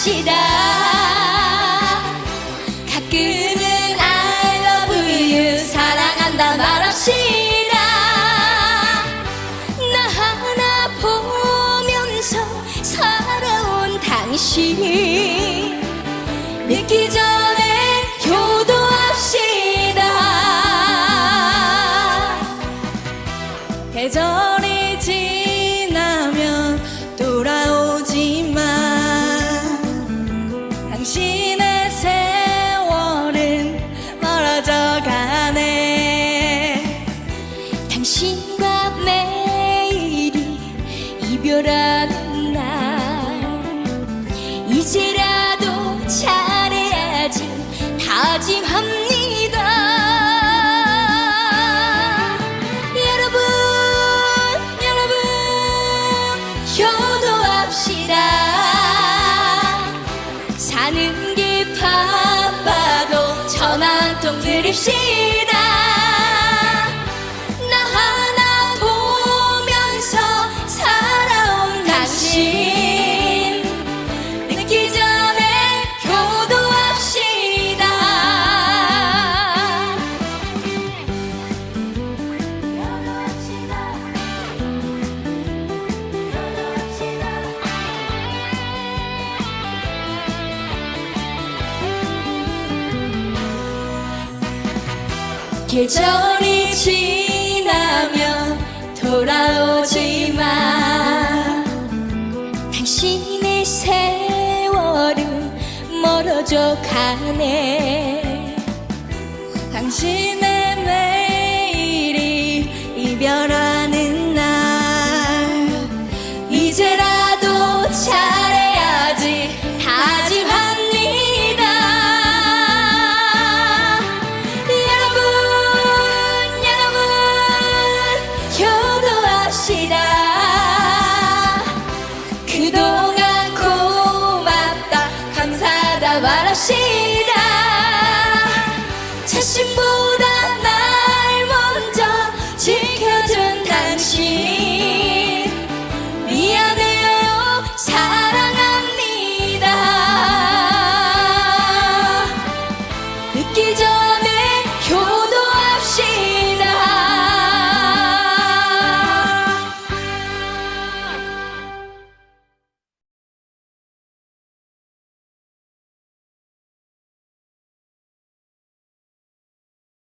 봅시다. 가끔은 I love you 사랑한다 말합시다. 나 하나 보면서 살아온 당신. 느끼자 이별하는 날. 이제라도 잘해야지 다짐합니다. 여러분 여러분 효도합시다. 사는 게 바빠도 전화 한통 드립시다 계절이 지나면 돌아오지만 당신의 세월은 멀어져 가네. 당신 말합시다. 자신분